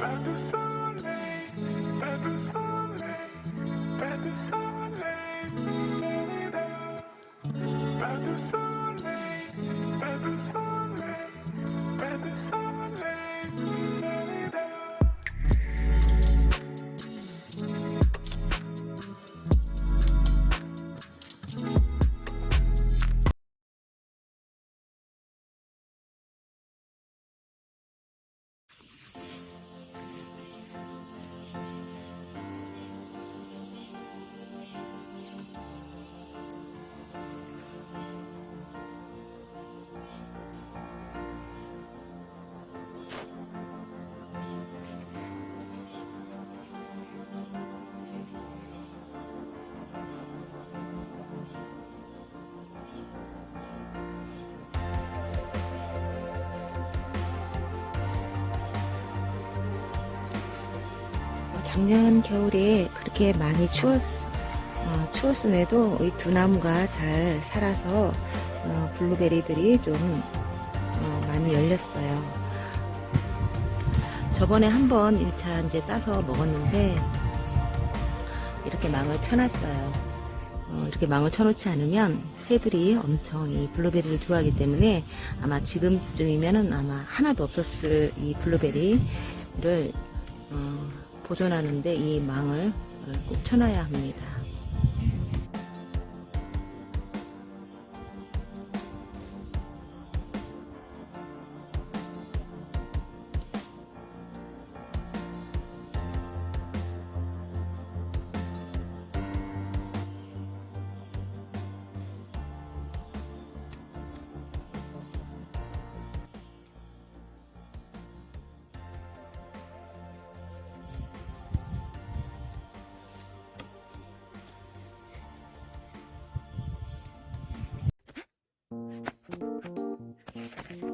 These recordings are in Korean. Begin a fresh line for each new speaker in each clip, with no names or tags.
Pas de soleil, pas de soleil, pas de soleil, pas de soleil, pas soleil,
작년 겨울에 그렇게 많이 추웠, 어, 추웠음에도 이 두 나무가 잘 살아서 어, 블루베리들이 좀 어, 많이 열렸어요. 저번에 한번 1차 이제 따서 먹었는데 이렇게 망을 쳐놨어요. 어, 이렇게 망을 쳐놓지 않으면 새들이 엄청 이 블루베리를 좋아하기 때문에 아마 지금쯤이면은 아마 하나도 없었을 이 블루베리를 어, 보존하는데 이 망을 꼭 쳐놔야 합니다.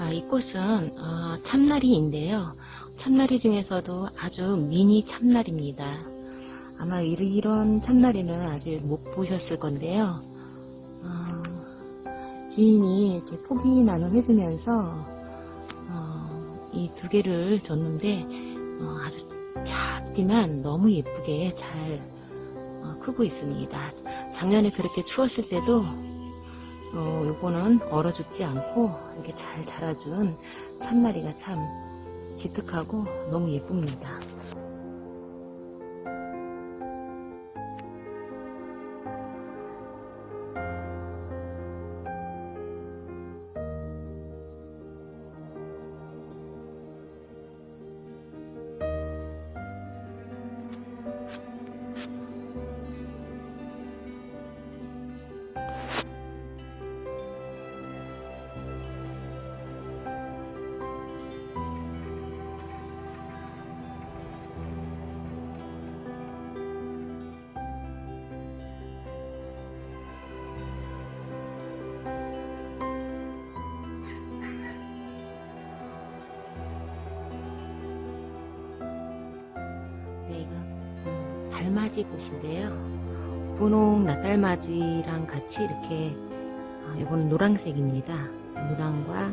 아, 이 꽃은 어, 참나리인데요. 참나리 중에서도 아주 미니 참나리입니다. 아마 이- 이런 참나리는 아직 못 보셨을 건데요. 어, 지인이 이렇게 포기 나눔 해주면서 어, 이 두 개를 줬는데 어, 아주 작지만 너무 예쁘게 잘 어, 크고 있습니다. 작년에 그렇게 추웠을 때도 어, 요거는 얼어 죽지 않고 이렇게 잘 자라준 참나리가 참 기특하고 너무 예쁩니다. 네, 이거 음, 달맞이 꽃인데요. 분홍 낫달맞이랑 같이 이렇게 아, 이거는 노란색입니다. 노랑과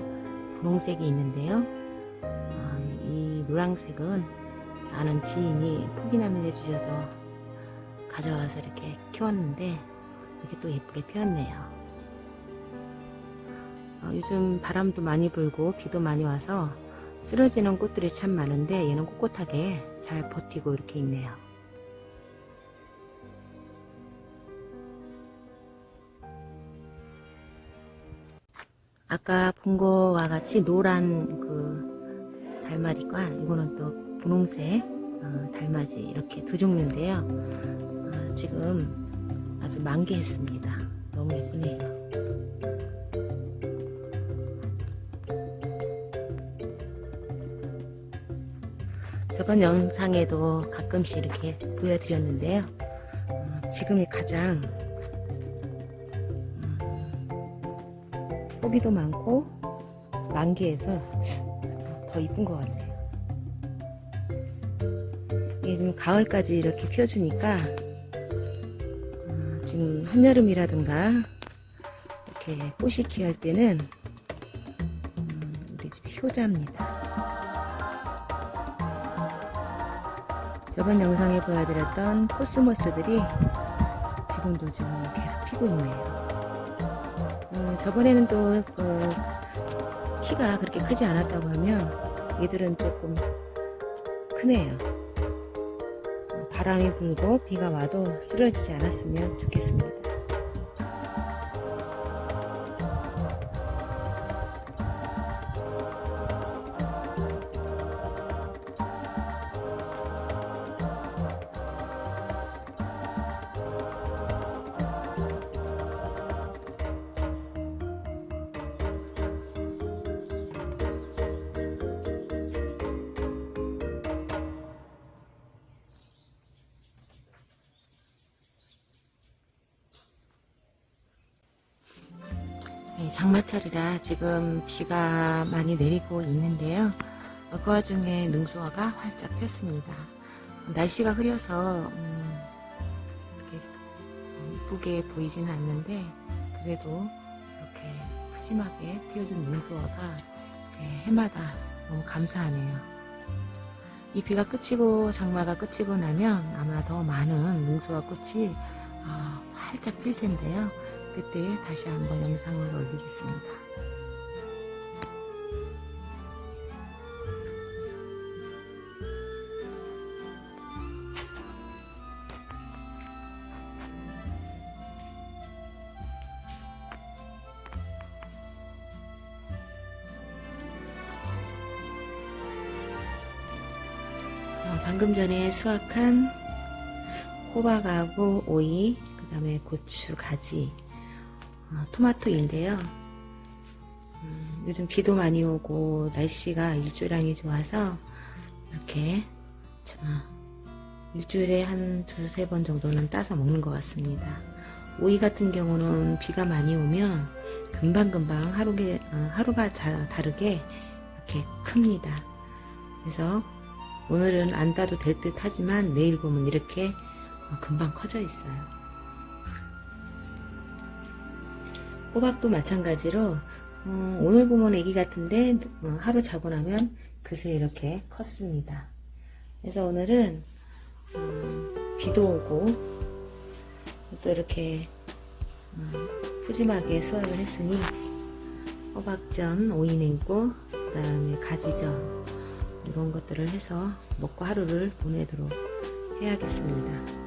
분홍색이 있는데요. 아, 이 노란색은 아는 지인이 포기나무 해주셔서 가져와서 이렇게 키웠는데 이게 또 예쁘게 피었네요. 어, 요즘 바람도 많이 불고 비도 많이 와서 쓰러지는 꽃들이 참 많은데 얘는 꼿꼿하게 잘 버티고 이렇게 있네요. 아까 본 거와 같이 노란 그 달맞이과 이거는 또 분홍색 어, 달맞이 이렇게 두 종류인데요. 어, 지금 아주 만개했습니다. 저번 영상에도 가끔씩 이렇게 보여드렸는데요. 어, 지금이 가장 음, 포기도 많고 만개해서 더 이쁜 것 같네요. 지금 가을까지 이렇게 피워주니까 어, 지금 한여름이라든가 이렇게 꽃이 귀할 때는 음, 우리 집 효자입니다. 저번 영상에 보여드렸던 코스모스들이 지금도 지금 계속 피고 있네요. 어, 저번에는 또 어, 키가 그렇게 크지 않았다고 하면 얘들은 조금 크네요. 어, 바람이 불고 비가 와도 쓰러지지 않았으면 좋겠습니다. 네, 장마철이라 지금 비가 많이 내리고 있는데요. 어, 그 와중에 능수화가 활짝 폈습니다. 날씨가 흐려서 음, 이쁘게 보이지는 않는데 그래도 이렇게 푸짐하게 피어준 능수화가 해마다 너무 감사하네요. 이 비가 끝이고 장마가 끝이고 나면 아마 더 많은 능수화 꽃이 아, 활짝 필 텐데요. 그때 다시 한번 영상을 올리겠습니다. 어, 방금 전에 수확한 호박하고 오이, 그 다음에 고추, 가지, 어, 토마토인데요. 음, 요즘 비도 많이 오고 날씨가 일조량이 좋아서 이렇게 참, 일주일에 한 두세 번 정도는 따서 먹는 것 같습니다. 오이 같은 경우는 비가 많이 오면 금방금방 하루게, 어, 하루가 자- 다르게 이렇게 큽니다. 그래서 오늘은 안 따도 될 듯 하지만 내일 보면 이렇게 어, 금방 커져 있어요. 호박도 마찬가지로 어, 오늘 보면 애기 같은데 어, 하루 자고 나면 그새 이렇게 컸습니다. 그래서 오늘은 음, 비도 오고 또 이렇게 음, 푸짐하게 수확을 했으니 호박전, 오이냉국, 그 다음에 가지전 이런 것들을 해서 먹고 하루를 보내도록 해야겠습니다.